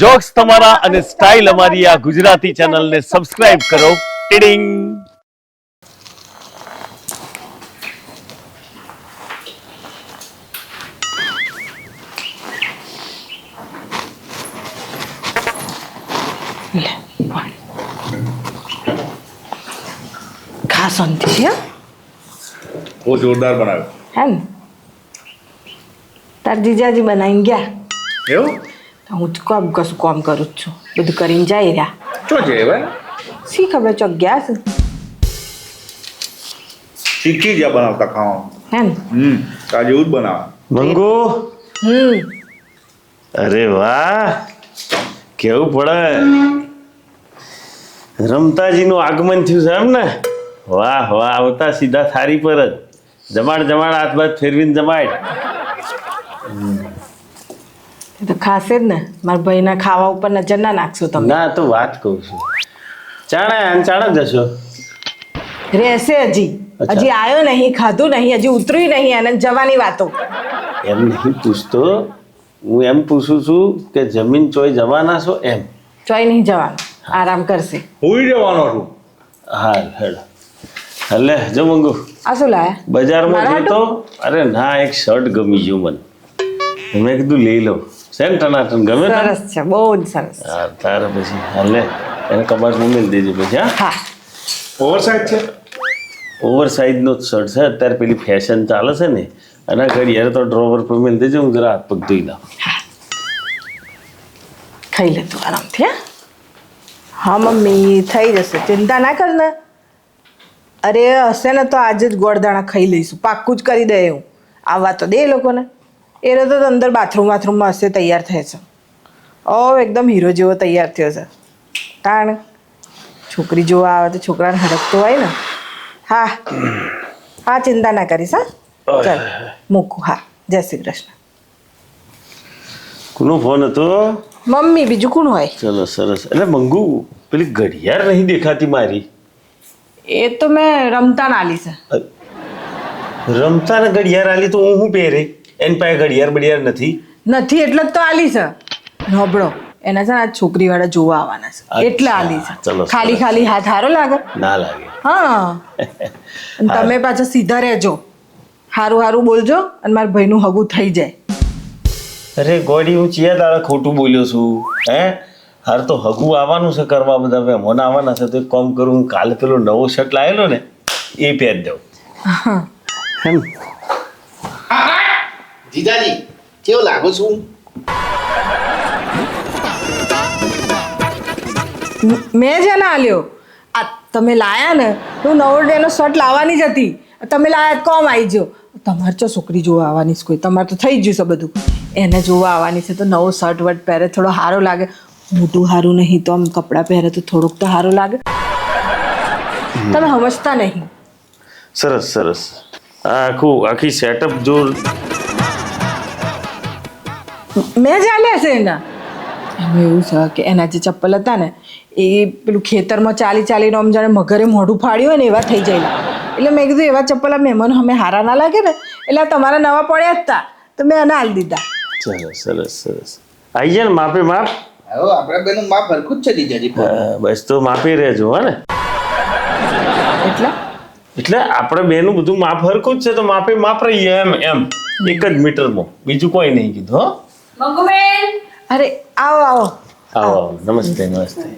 Jokes તમારા અને style અમારી આ ગુજરાતી ચેનલને સબસ્ક્રાઇબ કરો. ટીડિંગ ખાસ ખા બહુ જોરદાર બનાવ્યો. હે તાર જીજાજી બનાવીને ગયા. એવું? હું તો કામ કશું કામ કરું જ છું. બધું કરીને જઈ રહ્યા. શું છે ભાઈ શી ખબર ચોક ગયા છે? શીખી ગયા બનાવતા ખાવાનું? હે ને હમ તાર જેવું જ બનાવે. મંગુ હમ. અરે વાહ કેવું પડે? રમતાજીનું આગમન થયું છે એમ ને? વાહ વાહ આવતા સીધા થારી પર જ. જમાડ જમાડ હાથ બાદ ફેરવીને જમાડ. એ તો ખાશે જ ને. મારા ભાઈના ખાવા ઉપર નજર ના નાખશો તમે. ના તો વાત કહું છું. ચાણે આને ચાણે જશો. રહેશે હજી. હજી આવ્યો નહીં ખાધું નહીં હજી ઉતર્યું નહીં અને જવાની વાતો. એમ નહીં પૂછતો. હું એમ પૂછું છું કે જમીન ચોય જવાના છો એમ? ચોય નહીં જવાનું. આરામ કરશે. હોઈ જવાનો છું. હા હેડ. હલે જો મંગુ. આ શું લાયા? બજારમાં જોતો? જતો અરે ના એક શર્ટ ગમી ગયું મને. મેં કીધું લઈ લઉં. સેમ ટનાટન ગમે સરસ છે બહુ જ સરસ હા તારે પછી હાલે એને કબાટ મૂકી દેજો પછી હા. હા. ઓવર સાઈડ છે? ઓવર સાઇઝનો જ શર્ટ છે અત્યારે પેલી ફેશન ચાલે છે ને અને યાર તો ડ્રોવર પર મેળ દેજો હું જરા હાથ પગ ધોઈ લઉં ખાઈ લે તું આરામથી હા. હા મમ્મી થઈ જશે ચિંતા ના કર ને. અરે હશે ને તો આજે જ ગોળદાણા ખાઈ લઈશું પાક્કું જ કરી દે હું. આવવા તો દે એ લોકોને. એ રહ્યો તો અંદર બાથરૂમ બાથરૂમમાં હશે તૈયાર થાય છે. ઓ એકદમ હીરો જેવો તૈયાર થયો છે. કારણ છોકરી જોવા આવે તો છોકરાને હડકતો હોય ને. હા. હા ચિંતા ના કરીશ હા. ચાલ મૂકું હા. જય શ્રી કૃષ્ણ. કોનો ફોન હતો? મમ્મી બીજું કોણ હોય? ચલો સરસ. એટલે મંગુ પેલી ઘડિયાળ નહીં દેખાતી મારી? એ તો મેં રમતા નાલી છે. રમતા ને ઘડિયાળ આલી તો હું શું પહેરે? એની પાસે ઘડિયાળ બડિયાળ નથી. નથી એટલે જ તો આલી છે. નબળો. એના છે ને આ છોકરીવાળા જોવા આવવાના છે. એટલે આલી છે. ચલો, ખાલી સરસ. ખાલી હાથ હારો લાગે? ના લાગે. હા. અને તમે પાછા સીધા રહેજો. હારું હારું બોલજો અને મારા ભાઈનું હગું થઈ જાય. અરે ગોડી હું ચિયા દાડા ખોટું બોલ્યો છું હે? હાર તો હગું આવવાનું છે કરવા બધા. મહેમાન આવવાના છે તો એક કામ કરું હું કાલે પેલો નવો શર્ટ લાવેલો ને એ પહેરી દઉં. એમ જીજાજી કેવું લાગુ છું? મેં છે ને આલ્યો. આ તમે લાયા ને હું નવો ડેનો શર્ટ લાવવાની જ હતી. તમે લાયા કોમ આવી ગયો. તમારે ચો છોકરી જોવા આવવાની છે કોઈ? તમારે તો થઈ ગયું છે બધું. એને જોવા આવવાની છે તો નવો શર્ટ વર્ટ પહેરે થોડો સારો લાગે. મોટું સારું નહીં તો આમ કપડાં પહેરે તો થોડુંક તો સારું લાગે. તમે સમજતા નહીં. સરસ સરસ. આ આખું આખી સેટઅપ જોર મેં ચાલ્યા છે એના. એમાં એવું છે કે એના જે ચપ્પલ હતા ને એ પેલું ખેતરમાં ચાલી ચાલીને આમ જાણે મગરે મોઢું ફાડ્યું હોય ને એવા થઈ જાય એટલે મેં કીધું એવા ચપ્પલ આ મહેમાન અમે હારા ના લાગે ને એટલે તમારા નવા પડ્યા જ હતા તો મેં એને હાલ દીધા. સરસ સરસ સરસ. આવી જાય ને માપે માપ હવે આપણે બેનું માપ હરખું જ છે દીજાજી બસ તો માપી રહેજો હો ને. એટલે? એટલે આપણે બેનું બધું માપ હરખું જ છે તો માપે માપ રહીએ એમ એમ. એક જ મીટરમાં. બીજું કોઈ નહીં કીધું હો. અરે આવો આવો આવો આવો નમસ્તે નમસ્તે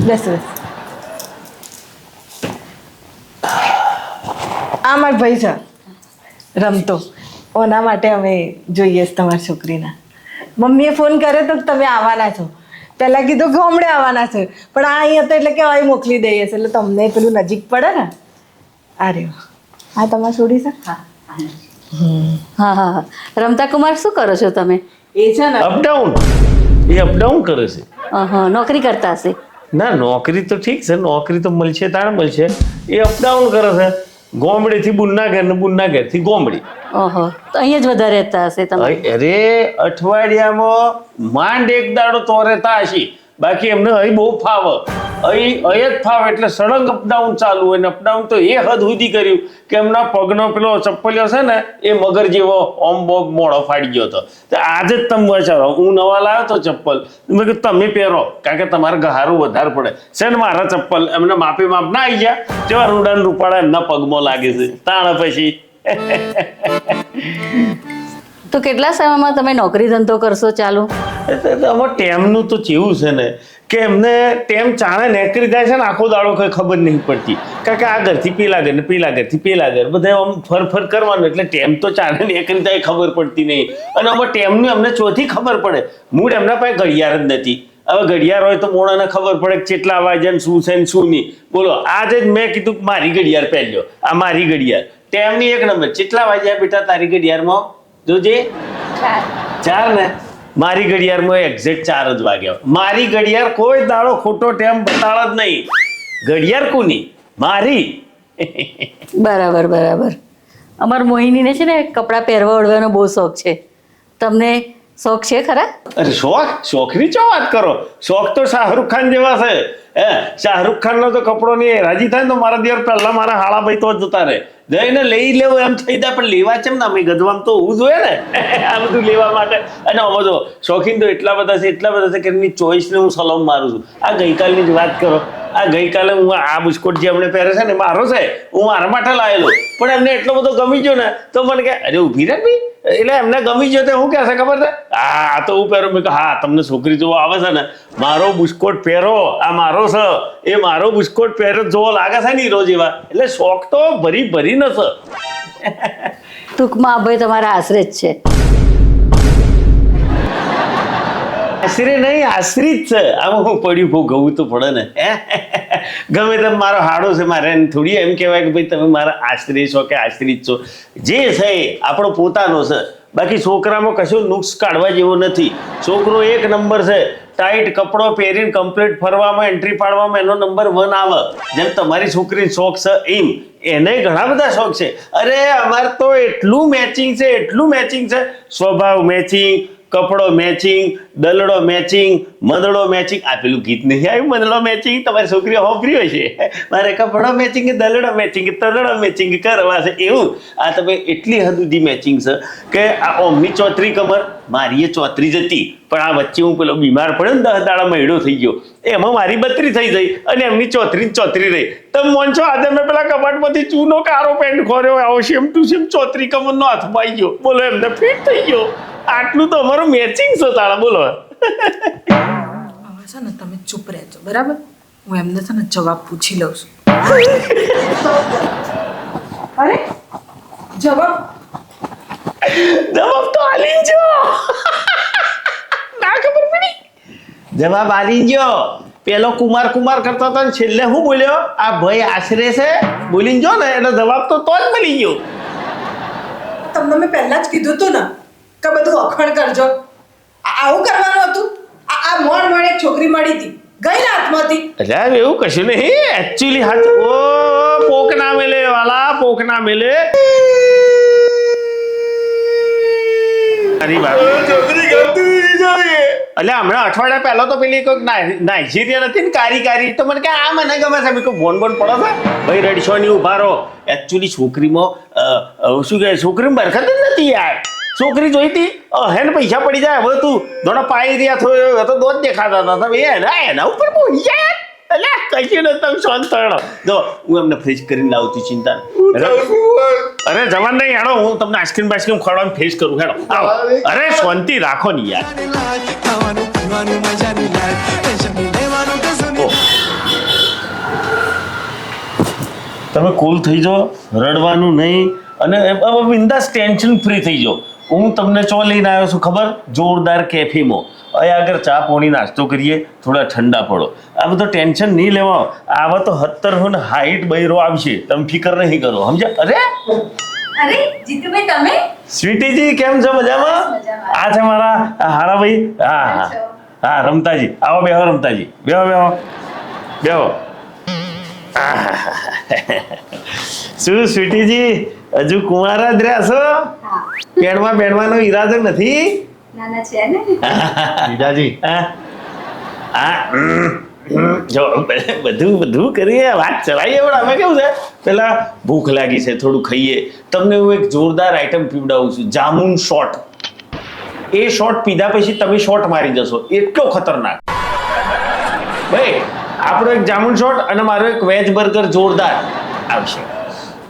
બેસ બેસ આ મારો ભાઈ છે રમતો ઓના માટે અમે જોઈએ છે તમારી છોકરીના મમ્મીએ ફોન કર્યો તો તમે આવવાના છો પહેલાં કીધું ગોમડે આવવાના છે પણ આ અહીં હતો એટલે કે હવે મોકલી દઈએ છે એટલે તમને પેલું નજીક પડે ને આ રહ્યો હા તમારે છોડી છે હા હા હા રમતા કુમાર શું કરો છો તમે એ છે ને અપડાઉન એ અપડાઉન કરે છે. અહં, નોકરી કરતા હશે. ના નોકરી તો ઠીક છે નોકરી તો મળશે તાણ મળશે. એ અપડાઉન કરે છે. ગોમડેથી બુન્ના ઘર ને બુન્ના ઘરથી ગોમડી. ઓહો તો અહીંયા જ વધારે રહેતા હશે તમે. અરે અઠવાડિયામાં માંડ એક દાડો તો રહેતા હશી. બાકી એમને અહીં બહુ ફાવે. અહીં અહીં જ ફાવે એટલે સળંગ અપડાઉન ચાલુ હોય ને અપડાઉન તો એ હદ સુધી કર્યું કે એમના પગનો પેલો ચપ્પલિયો છે ને, એ મગર જેવો ઓમ બોમ મોડો ફાડી ગયો હતો. તો આજે જ તમે વિચારો, હું નવા લાવ્યો તો ચપ્પલ. મેં કીધું, તમે પહેરો, કારણ કે તમારે ગહારું વધારે પડે. છે ને મારા ચપ્પલ? એમને માપે માપ ના આવી ગયા. જેવા રૂડાન રૂપાળા એમના પગમાં લાગે છે. તાણ પછી. તો કેટલા સમયમાં તમે નોકરી ધંધો કરશો ચાલુ? એટલે આમાં ટેમનું તો જેવું છે ને, કે એમને ટેમ ચાણે નેકરી જાય છે ને, આખો દાડો કંઈ ખબર નહીં પડતી. કારણ કે આ ઘરથી પેલા ઘર ને પેલા ઘરથી પેલા ઘર બધા આમ ફર ફર કરવાનું એટલે ટેમ તો ચાણે નેકરી જાય ખબર પડતી નહીં. અને હવે ટેમનું અમને ચોથી ખબર પડે. મૂળ એમના પાસે ઘડિયાળ જ નથી. હવે ઘડિયાળ હોય તો મોણાને ખબર પડે કે કેટલા વાગ્યા શું છે ને શું નહીં. બોલો, આજે જ મેં કીધું મારી ઘડિયાળ પહેર્યો. આ મારી ઘડિયાળ. ટેમની એક નંબર. કેટલા વાગ્યા બેટા તારી ઘડિયાળમાં? જોજે. ચાર. ને? મારી ઘડિયાળમાં એક્ઝેક્ટ ચાર જ વાગ્યા. મારી ઘડિયાળ કોઈ દાડો ખોટો ટેમ બતાડ જ નહીં. ઘડિયાળ કોની? મારી. બરાબર બરાબર. અમાર મોહિનીને છે ને કપડાં પહેરવા ઓળવાનો બહુ શોખ છે. તમને શોખ છે ખરા? અરે શોખ? શોખની ચો વાત કરો? શોખ તો શાહરુખ ખાન જેવા છે. હે? શાહરુખ ખાન નો તો કપડો નહીં રાજી થાય ને તો મારા દિવસ પહેલા મારા હાળા ભાઈ તો જતા રહે. જઈને લઈ લેવું એમ થઈ જાય, પણ લેવા છે ને? અમે ગજવામ તો હોવું જોઈએ ને? આ બધું લેવા માટે. અને અમે જો શોખીન તો એટલા બધા છે, એટલા બધા છે કે એમની ચોઈસને હું સલામ મારું છું. આ ગઈકાલની જ વાત કરો. આ ગઈકાલે હું આ બુસ્કોટ જે અમને પહેરે છે ને મારો છે, હું મારા માટે લાવેલો પણ એમને એટલો બધો ગમી ગયો ને, તો મને કે, અરે, ઊભી રહે ભાઈ. એટલે એમને ગમી ગયો તો હું કહેશે ખબર છે? હા તો હું પહેરો. મેં કહ્યું, હા, તમને છોકરી જોવા આવે છે ને, મારો બુસ્કોટ પહેરો, આ મારો છે. એ મારો બુસ્કોટ પહેરો જોવા લાગે છે ને રોજ એવા એટલે શોખ તો ભરી ભરીને છે. ટૂંકમાં ભાઈ તમારા આશરે જ છે. આશરે નહીં આશ્રિત છે. આમાં હું પડ્યું, બહુ ગવું તો પડે ને. ગમે તેમ મારો હાડો છે, મારે થોડી એમ કહેવાય કે ભાઈ, તમે મારા આશ્રય છો કે આશ્રિત છો. જે છે આપણો પોતાનો છે. બાકી છોકરામાં કશું નુક્સ કાઢવા જેવો નથી. છોકરો એક નંબર છે. ટાઈટ કપડો પહેરીને કમ્પ્લીટ ફરવામાં એન્ટ્રી પાડવામાં એનો નંબર વન આવે. જેમ તમારી છોકરીને શોખ છે, એમ. એને ઘણા બધા શોખ છે. અરે, અમારે તો એટલું મેચિંગ છે, એટલું મેચિંગ છે. સ્વભાવ મેચિંગ કપડો મેચિંગ દલડો મેચિંગ મંદડો મેચિંગ આ પેલું ગીત નહીં આવ્યું? મંદડો મેચિંગ તમારી છોકરીઓ હોભરી હોય છે. મારે કપડો મેચિંગ દલડો મેચિંગ તલડો મેચિંગ કરવા છે. એવું? આ તમે એટલી હદ સુધી મેચિંગ છે કે આ ઓમની ચોતરી કમર, મારી એ ચોતરી જ હતી. પણ આ વચ્ચે હું પેલો બીમાર પડ્યો ને દસ દાડા મહિડો થઈ ગયો. એમાં મારી બત્રી થઈ ગઈ અને એમની ચોતરી ચોત્રી રહી. તમે મોન છો આજે મેં પેલા કબાટમાંથી ચૂનો કારો પેન્ટ ખોર્યો. આવો સેમ ટુ સેમ ચોતરી કમરનો હાથમાં આવી ગયો. બોલો, એમને ફિટ થઈ ગયો. આટલું તો અમારું મેચિંગ છે તારા બોલો. હવે છે ને તમે ચૂપ રહેજો બરાબર? હું એમને છે ને જવાબ પૂછી લઉં છું. અરે જવાબ? જવાબ તો આલી જો. ના ખબર પડી? જવાબ આલી ગયો પેલો કુમાર કુમાર કરતો હતો ને છેલ્લે હું બોલ્યો આ ભાઈ આશરે છે? બોલીને જો ને એટલે જવાબ તો તો જ મળી ગયો. તમને મેં પહેલા જ કીધું હતું ને કે બધું અખણ કરજો. આ- આવું કરવાનું હતું? આ મોણ મોણ એક છોકરી મળી હતી. ગઈ ને હાથમાંથી. એટલે એવું કશું નહીં. એકચ્યુઅલી હાથ ઓ પોક ના મેલે વાલા પોક ના મેલે. એટલે હમણાં અઠવાડિયા પહેલા તો પેલી કોઈક નાઇજીરિયા નથી ને કારી કારી તો મને કે આ મને ગમે છે. કહ્યું બોન બોન પડો છે? ભાઈ રડશો ની ઊભા રહો. એકચ્યુઅલી છોકરીમાં શું કહે છોકરીમાં બરકત જ નથી યાર. છોકરી જોઈતી હે ને પૈસા પડી જાય. હવે તું દોડા પાઈ રહ્યા થયો હવે તો દોત દેખાતા હતા. તમે એના એના ઉપર બોલી જાય એટલે કશું ને તમે શાંત થયો જો હું એમને ફ્રીજ કરીને લાવતી ચિંતા અરે જવાન નહીં હેડો હું તમને આઈસ્ક્રીમ બાઈસ્ક્રીમ ખવડાવીને ફ્રેશ કરું હેડો. આવો. અરે શાંતિ રાખો ને યાર. તમે કુલ થઈ જાઓ રડવાનું નહીં. અને બિંદાસ ટેન્શન ફ્રી થઈ જાઓ. હું તમને ચો લઈને આવ્યો છું ખબર? જોરદાર કેફીમો. અહીં આગળ ચા પોણી નાસ્તો કરીએ થોડા ઠંડા પડો. આ બધો ટેન્શન નહીં લેવા આવા તો હત્તર ને હાઈટ બૈરો આવશે. તમે ફિકર નહીં કરો સમજ્યા? અરે! અરે જીતુભાઈ તમે? સ્વીટીજી કેમ છો? મજામાં? આ છે મારા હારાભાઈ. હા હા. હા રમતાજી. આવો બેહો રમતાજી. બેહો બેહો. બેહો. શું સ્વીટીજી? હજુ કુંવારા જ રહ્યા છો? પેડવા બેણવાનો ઈરાદો નથી? નાના છે ને? જીજાજી આ હમ, હમ, જો બધું બધું કરીએ વાત ચલાવીએ પણ અમે કેવું છે? પેલા ભૂખ લાગી છે થોડું ખાઈએ. તમને હું એક જોરદાર આઈટમ પીવડાવું છું જામુન શોટ એ શોટ પીધા પછી તમે શોટ મારી જશો. એટલો ખતરનાક. ભાઈ આપણો એક જામુન શોટ અને મારો એક વેજ બર્ગર જોરદાર. આવશે.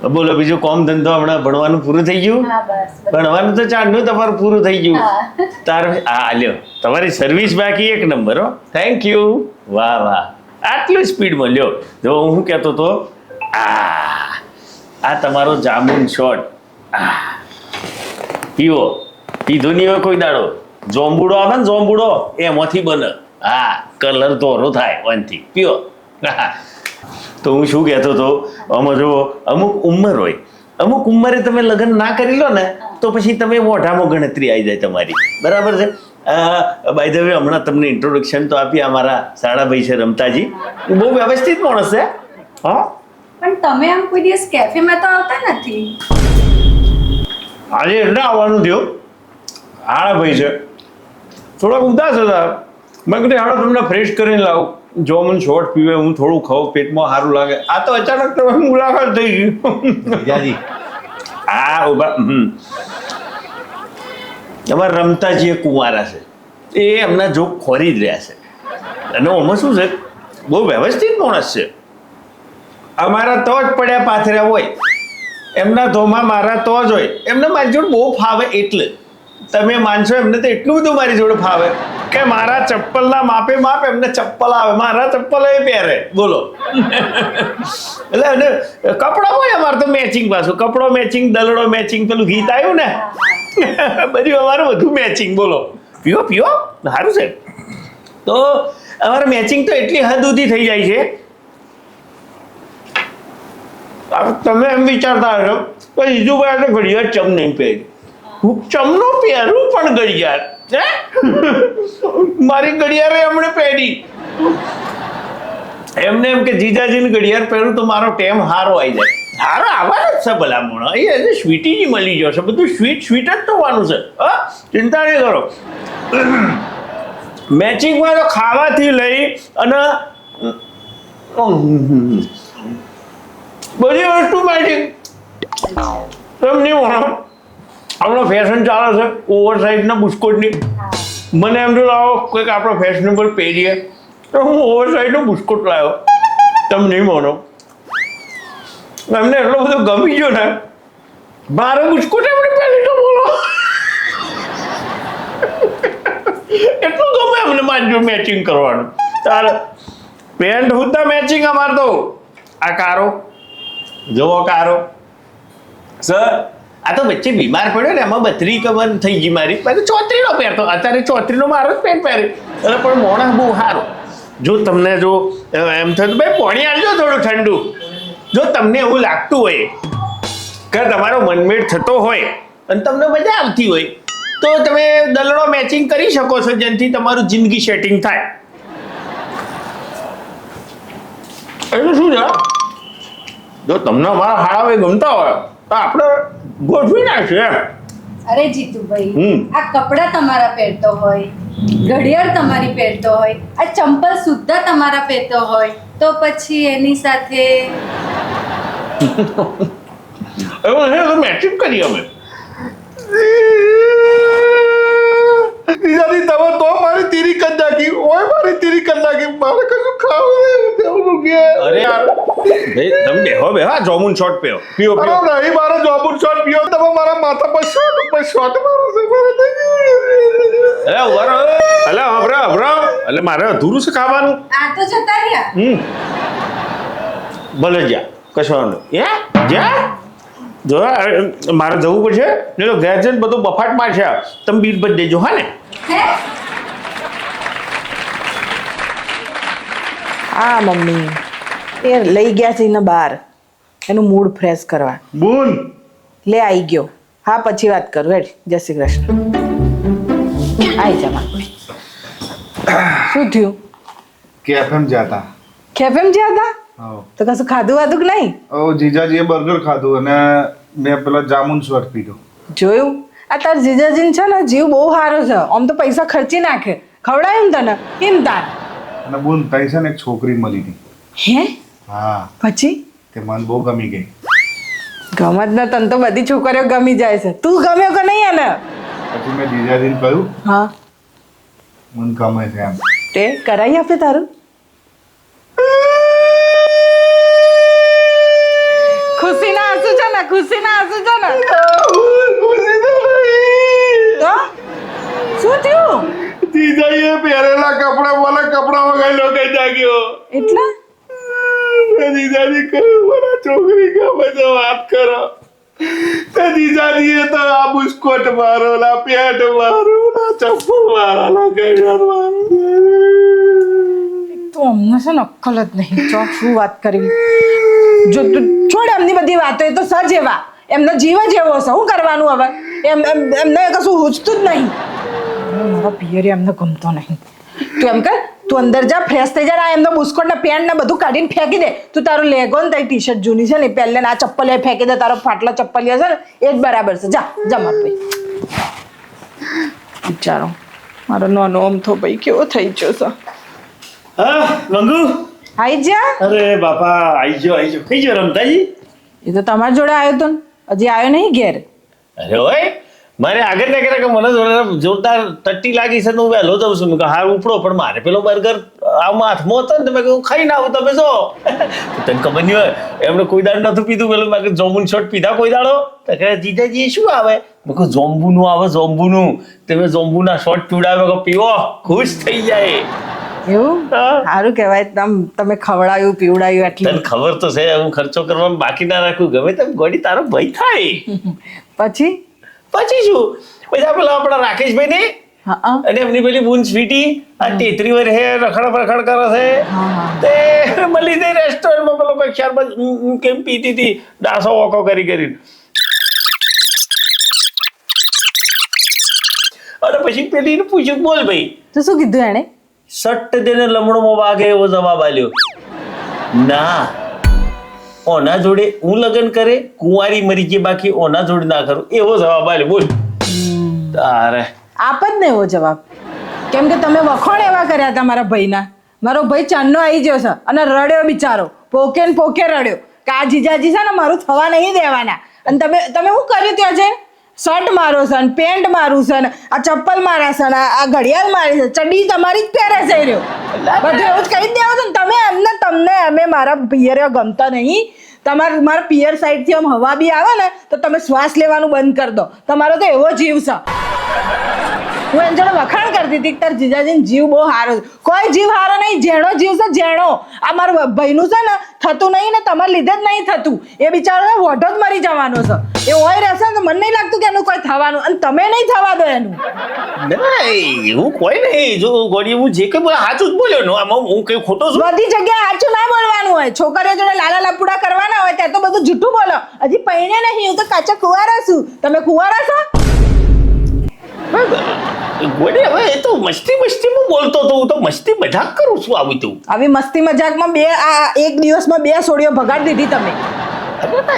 બોલો બીજું કોમ ધંધો હમણાં ભણવાનું પૂરું થઈ ગયું? ભણવાનું તો ચાંદનું તમારું પૂરું થઈ ગયું. તાર હા લ્યો તમારી સર્વિસ બાકી એક નંબર હો. થેન્ક યુ વાહ વાહ. આટલું સ્પીડમાં લ્યો. જો હું કહેતો તો આ આ તમારો જામુન શોટ પીવો પીધો નહીં હોય કોઈ દાડો? જોંબુડો આવે ને જોંબુડો એમાંથી બને. હા કલર ધોરો થાય વનથી પીવો હા. તો હું શું કહેતો હતો? આમાં જો અમુક ઉંમર હોય. અમુક ઉંમરે તમે લગ્ન ના કરી લો ને તો પછી તમે મોઢામાં ગણતરી આવી જાય તમારી. બરાબર છે? બાય ધ વે હમણાં તમને ઇન્ટ્રોડક્શન તો આપી અમારા સાડાભાઈ છે રમતાજી. બહુ વ્યવસ્થિત માણસ છે. હા? પણ તમે આમ કોઈ દિવસ કેફેમાં તો આવતા નથી? આજે એટલે આવવાનું થયું. હાડા ભાઈ છે. થોડાક ઉદાસ હતા. મેં કીધું હાડો તમને ફ્રેશ કરીને લાવ. જો મને શોર્ટ પીવે હું થોડું ખાઉં પેટમાં સારું લાગે. આ તો અચાનક તમે મુલાકાત થઈ ગઈ. જીજાજી આ ઊભા હમ. રમતા રમતાજી એ કુંવારા છે. એ એમના જોક ખોરી જ રહ્યા છે. અને ઓમાં શું છે? બહુ વ્યવસ્થિત માણસ છે. અમારા તો જ પડ્યા પાથર્યા હોય. એમના ધોમાં મારા તો જ હોય. એમને મારી જોડે બહુ ફાવે એટલે. તમે માનશો એમને તો એટલું બધું મારી જોડે ફાવે. કે મારા ચપ્પલના માપે માપ, એમને ચપ્પલ આવે. મારા ચપ્પલ એ પહેરે. બોલો. એટલે અને કપડાં હોય અમારે તો મેચિંગ પાછું. કપડો મેચિંગ દલડો મેચિંગ પેલું ગીત આવ્યું ને? બધું અમારું બધું મેચિંગ બોલો. પીઓ પીઓ. સારું છે. તો અમારે મેચિંગ તો એટલી હદ સુધી થઈ જાય છે. તમે એમ વિચારતા હશો કે જીજુભાઈ તો ઘડિયાળ ચમ નહીં પહેરી? હું ચમનો પહેરું પણ ઘડિયાળ. હે? મારી ઘડિયાળે એમણે પહેરી. એમને એમ કે, જીજાજીની ઘડિયાળ પહેરું તો મારો ટેમ હારો આવી જાય. હારો આવવાનો જ છે ભલામણ એ સ્વીટી સ્વીટીજી મળી જશે બધું સ્વીટ સ્વીટ જ થવાનું છે. હા, ચિંતા નહીં કરો. મેચિંગમાં તો ખાવાથી લઈ અને બધી વસ્તુ મેચિંગ. ભણો હમણાં ફેશન ચાલે છે. ઓવર સાઇઝના બુસ્કોટની. મને એમ જો લાવો, કંઈક આપણો ફેશનેબલ પહેરીએ. તો હું ઓવર બિસ્કુટ લાવ્યો. તમે નહીં માનો. એમને એટલો બધો ગમી ગયો ને, મારો બિસ્કુટ એમણે પહેલી તો બોલો. એટલું ગમે અમને મારી મેચિંગ કરવાનું. તારે પેન્ટ સુદ્ધા મેચિંગ અમાર તો. આ કારો. જુઓ કારો. સર આ તો વચ્ચે બીમાર પડ્યો ને, એમાં બત્રી કમર થઈ ગઈ મારી. બાકી ચોત્રીનો પહેરતો અત્યારે ચોત્રીનો મારો જ પેન્ટ પહેરે. એટલે પણ મોણા બહુ સારો. જો તમને જો એમ થતું, ભાઈ, પાણી આવજો થોડું ઠંડુ. જો તમને એવું લાગતું હોય કે તમારો મનમેળ થતો હોય અને તમને મજા આવતી હોય, તો તમે દલડો મેચિંગ કરી શકો છો, જેનાથી તમારું જિંદગી સેટિંગ થાય. એટલે શું છે? જો તમને અમારા હાળાવે ગમતા હોય, તો આપણે ગોઠવી નાખશે અરે જીતુભાઈ આ કપડાં તમારા પહેરતો હોય ઘડિયાળ તમારી પહેરતો હોય આ ચંપલ સુદ્ધા તમારા પહેરતો હોય તો પછી એની સાથે? એવું મેચિંગ કરીએ અમે. જીજાજી તમે તો મારી તીરી કરી નાખી. ઓય મારી તીરી કરી નાખી. મારે કશું ખાવું નહીં. તેવું કે અરે ભાઈ તમે બેહો બેહો આ જોમુન શોટ પીઓ. પીઓ પીઓ. અરે નહીં મારો જોબુન શોટ પીઓ. તમે મારા માથા પર શોટ પર શોટ મારો છે? મારે. અરે ઊભા અલે હભરા હભરા એટલે મારે અધૂરું છે ખાવાનું? આ તો જતા રહ્યા. હમ. ભલે જા કશો વાંધો હે? જા જો મારે જવું પડશે? ને તો ઘેર જઈને બધું બફાટમાં છે તમે બીટ બધ દેજો હા ને? હે? મમ્મી. એ લઈ ગયા છે એને બહાર. એનું મૂડ ફ્રેશ કરવા. બોલ લે આવી ગયો. હા પછી વાત કરું. હેડ જય શ્રી કૃષ્ણ. આવી જમા શું થયું? કેફેમ જાતા કેફેમ જ્યાં હતા તો? કશું ખાધું વાધું કે નહીં? ઓ જીજાજીએ બર્ગર ખાધું અને મેં પેલા જામુન સ્વર પીધો. જોયું? આ તાર જીજાજીને છે ને જીવ બહુ સારો છે. આમ તો પૈસા ખર્ચી નાખે. ખવડાયું તને? કેમ તાર? અને બોલ તઈ છે ને એક છોકરી મળી હતી. હે? હા. પછી? તે મન બહુ ગમી ગઈ. ગમત ને તને તો બધી છોકરીઓ ગમી જાય છે. તું ગમ્યો કે નહીં એને? પછી મેં જીજાજીને કહ્યું હા. મન ગમે છે એમ. તે કરાવી આપે તારું ખુશીના આંસુ છે ને. ખુશીના તો નહીં. તો? શું થયું? જીજાઈએ પહેરેલા કપડા મને કપડા વગર લોકો જાગ્યો. એટલે? જીજાજી કહ્યું મને છોકરી ગમે તો વાત કરો. તે જીજાજીએ તો આ બુસ્કોટ મારો ના પેન્ટ મારો ના ચપ્પલ મારા ના મારો તો અમને છે ને અક્કલ જ નહીં. જો શું વાત કરવી. જો છોડ એમની બધી વાતો, એ તો સર જેવા એમનો જીવ જ એવો છે. શું કરવાનું હવે? એમ એમ, એમને કશું હુજતું જ નહીં. મારા પિયરે એમને ગમતો નહીં. તું એમ કર, તું અંદર જા ફ્રેશ થઈ જા એમનો બુસ્કોટ ને પેન્ટ ને બધું કાઢીને ફેંકી દે. તું તારું લેગો ને તારી ટી શર્ટ જૂની છે ને પહેલે આ ચપ્પલ ફેંકી દે. તારો ફાટલા ચપ્પલ છે ને, એ જ બરાબર છે. જા જા ભાઈ. વિચારો. મારો નાનો અમથો ભાઈ કેવો થઈ ગયો છે. હા મંગુ આઈ જા. અરે બાપા આઈ જો આઈ જો કઈ જો રમતાજી. એ તો તમારી જોડે આવ્યો તો ને. હજી આવ્યો નહીં ઘેર? અરે ઓય મારે આગળ ને કે મને જોરદાર જોરદાર ટટ્ટી લાગી છે તો હું વહેલો જઉં છું. મેં કહ્યું, હાર ઉપડો પણ મારે પેલો બર્ગર આમાં હાથમાં હતો ને તમે કહ્યું ખાઈને આવું તમે જો. તો તને ખબર નહીં હોય એમણે કોઈ દાડ નતું પીધું. પેલું મેં કીધું શોટ પીધા કોઈ દાડો? તો કહે જીજાજી એ શું આવે? મેં કહું જોમ્બુનું આવે જોમ્બુનું તમે જોમ્બુના શોટ પીવડાવે કહો પીવો ખુશ થઈ જાય. એવું. સારું કહેવાય તમ તમે ખવડાયું પીવડાયું તને ખબર તો છે હું ખર્ચો કરવામાં બાકી ના રાખું. ગમે તેમ ગોડી તારો ભય થાય. પછી? પછી શું? પછી પેલા આપણા રાકેશભાઈ ને. અને એમની પેલી બૂન સ્વીટી આ તેત્રી વર હે રખડ રખડ કરે છે. તે મળી દે રેસ્ટોરન્ટમાં પેલો કોઈ ખ્યાલ કેમ પીતી હતી? ડાસો વોકો કરી કરી અને પછી પેલીને પૂછ્યું બોલ ભાઈ. તો શું કીધું એણે? સટ્ટ દેને લમણોમાં વાગે એવો જવાબ આલ્યો. ના, ઓના જોડે હું લગ્ન કરે, કુંવારી મરી ગઈ, બાકી ઓના જોડે ના કરું. એવો જવાબ આલ્યો. બોલ. તારે. આપ જ ને એવો જવાબ. કેમ કે તમે વખોણ એવા કર્યા હતા મારા ભાઈના. મારો ભાઈ ચાંદનો આવી ગયો છે અને રડ્યો બિચારો. પોકે ને પોકે રડ્યો. કે આ જીજાજી છે ને મારું થવા નહીં દેવાના. અને તમે તમે શું કર્યું ત્યાં છે શર્ટ મારો છે ને પેન્ટ મારું છે આ ચપ્પલ મારા છે ને, આ ઘડિયાળ મારી છે ચડી તમારી જ પહેરે છે રહ્યો. બધું એવું જ કહી દેવું ને, તમે એમને તમને, અમે મારા પિયરે ગમતા નહીં. તમારે મારા પિયર સાઈડથી આમ હવા બી આવે ને, તો તમે શ્વાસ લેવાનું બંધ કરી દો. તમારો તો એવો જીવ છે. હું એમ જોડે વખાણ કરતી હતી તાર જીજાજીનો જીવ બહુ સારો છે. કોઈ જીવ સારો નહીં જેણો જીવ છે જેણો આ મારું ભાઈનું છે ને થતું નહીં ને તમારે લીધે જ નહીં થતું. એ બિચારો વોઢો જ મરી જવાનો છે. એ હોય રહેશે ને મને નહીં લાગતું કે એનું કોઈ થવાનું. અને તમે નહીં થવા દો એનું. ના એવું કોઈ નહીં. જો ગોડી હું જે કંઈ બોલા સાચું જ બોલ્યો ને આમાં હું કંઈ ખોટો છું? બધી જગ્યાએ સાચું ના બોલવાનું હોય. છોકરીઓ જોડે લાલા લપુડા કરવાના હોય ત્યાં તો બધું જૂઠું બોલો. હજી પૈણે નહીં હું તો કાચા કુવારા છું. તમે કુવારા છો? ગોડી હવે એ તો મસ્તી મસ્તીમાં બોલતો હતો હું તો મસ્તી મજાક કરું છું આવી તું આવી મસ્તી મજાકમાં બે આ એક દિવસમાં બે સોડીઓ ભગાડી દીધી તમે.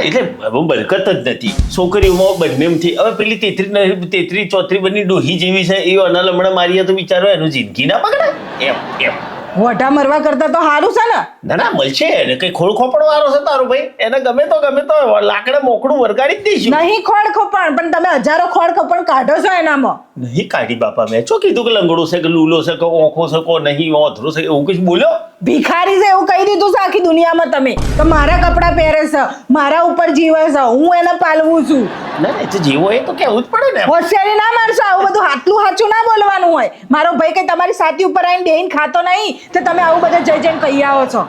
એટલે હવે બરકત જ નથી. છોકરીઓમાં બંનેમથી હવે પેલી તેત્રી તેત્રી ચોત્રી બની ડોહી જેવી છે એ અનાલમણા મારીએ તો બિચારો એનું જિંદગી ના પકડે એમ એમ. વઢા મરવા કરતા તો સારું છે ને. ના ના મળશે. એને કઈ ખોળ ખોપણ વાળો છે તારો ભાઈ. એને ગમે તો ગમે તો લાકડે મોકળું વરગાડી જ દઈશું. નહીં ખોળ ખોપણ પણ તમે હજારો ખોળ ખોપણ કાઢો છો એનામાં. નહીં કાઢી બાપા મેં. ચો કીધું કે લંગડો છે કે લૂલો છે કે ઓખો છે કે નહીં ઓધરો છે એવું કઈ બોલ્યો? ભિખારી છે એવું કહી દીધું છે આખી દુનિયામાં તમે. તો મારા કપડાં પહેરે છે મારા ઉપર જીવે છે હું એને પાલવું છું. ના ના એ તો એ તો કેવું જ પડે ને. હોશિયારી ના મારશો આવું બધું આટલું હાચું ના બોલવાનું હોય. મારો ભાઈ કે તમારી સાથી ઉપર આવીને બેહીને ખાતો નહીં તો તમે આવું બધા જઈ જઈને કહી આવો છો.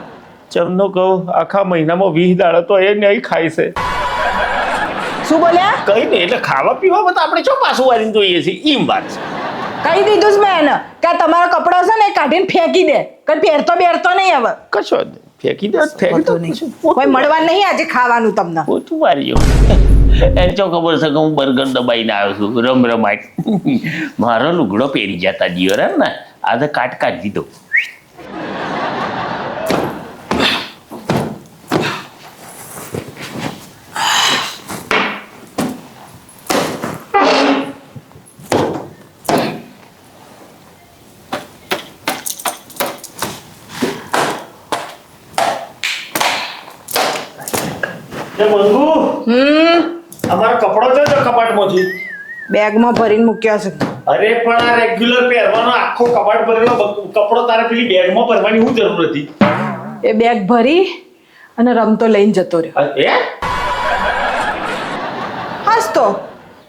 ચમનો કહું આખા મહિનામાં વીસ દાડા તો એ નહીં ખાય છે. શું બોલ્યા? કઈ નહીં એટલે ખાવા પીવામાં તો આપણે ચો પાછું વારીને જોઈએ છીએ? એમ વાત છે. કહી દીધું છે મેં એને? કે તમારા કપડો છે ને એ કાઢીને ફેંકી દે. કઈ પહેરતો બેરતો નહીં હવે. કશો જ નહીં. ફેંકી દે ફેંકી નહીં. કોઈ મળવા નહીં આજે ખાવાનું તમને. પોતું વાર્યો એને ચો ખબર છે કે હું બર્ગર દબાઈને આવ્યો છું. રમ રમાય. મારો લુગડો પહેરી જતા જીઓ રે ને. આજે કાટ કાઢ દીધો. એ મંગુ હમ. અમારો કપડો છે તો કપાટમાંથી બેગમાં ભરીને મૂક્યા છે. અરે પણ આ રેગ્યુલર પહેરવાનો આખો કપાટ ભરેલો કપડો તારે પેલી બેગમાં ભરવાની શું જરૂર હતી? એ બેગ ભરી અને રમતો લઈને જતો રહ્યો. એ? હાસ તો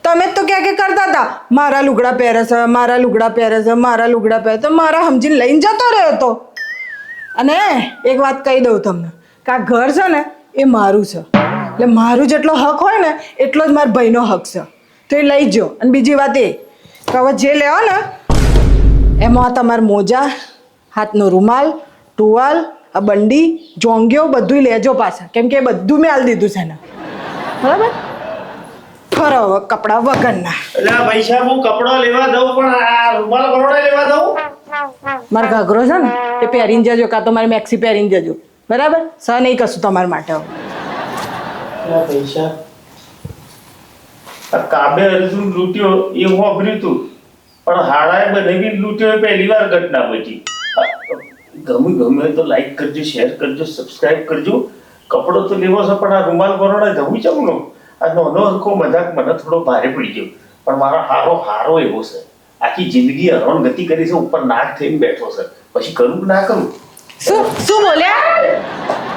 તમે તો ક્યાં કે કરતા હતા? મારા લુગડા પહેરે છે મારા લુગડા પહેરે છે મારા લુગડા પહેરે તો મારા સમજીને લઈને જતો રહ્યો તો. અને એક વાત કહી દઉં તમને કે આ ઘર છે ને એ મારું છે. એટલે મારું જેટલો હક હોય ને એટલો જ મારા ભાઈનો હક છે. તો એ લઈ જો અને બીજી વાત એ કે હવે જે લેવો ને એમાં તમારા મોજા હાથનો રૂમાલ ટુવાલ આ બંડી જોંગ્યો બધું લેજો પાછા. કેમ કે બધું મેં આલ દીધું છે ને બરાબર? ફરો હવે કપડા વગરના. એટલે ભાઈ પૈસા હું કપડો લેવા દઉં પણ આ રૂમાલ બરોડા લેવા દઉં મારો ઘાઘરો છે ને એ પહેરીને જજો કાં તો મારે મેક્સી પહેરીને જજો. બરાબર? સર નહીં કશું તમારા માટે હવે પૈસા. આ કાબે અર્જુન લૂંટ્યો એ હું અઘર્યું પણ હાડાએ બનાવી લૂંટ્યો એ પહેલી વાર ઘટના બચી ગમે ગમે તો લાઈક કરજો શેર કરજો સબસ્ક્રાઇબ કરજો. કપડો તો લેવો છે પણ આ રૂમાલ બરોડા જવું ચમનો આ નોનો હરખો મજાક મને થોડો ભારે પડી ગયો. પણ મારો હારો હારો એવો છે. આખી જિંદગી હરણ ગતિ કરી છે ઉપર નાક થઈને બેઠો છે. પછી કરું કે ના કરું? શું? શું બોલ્યા?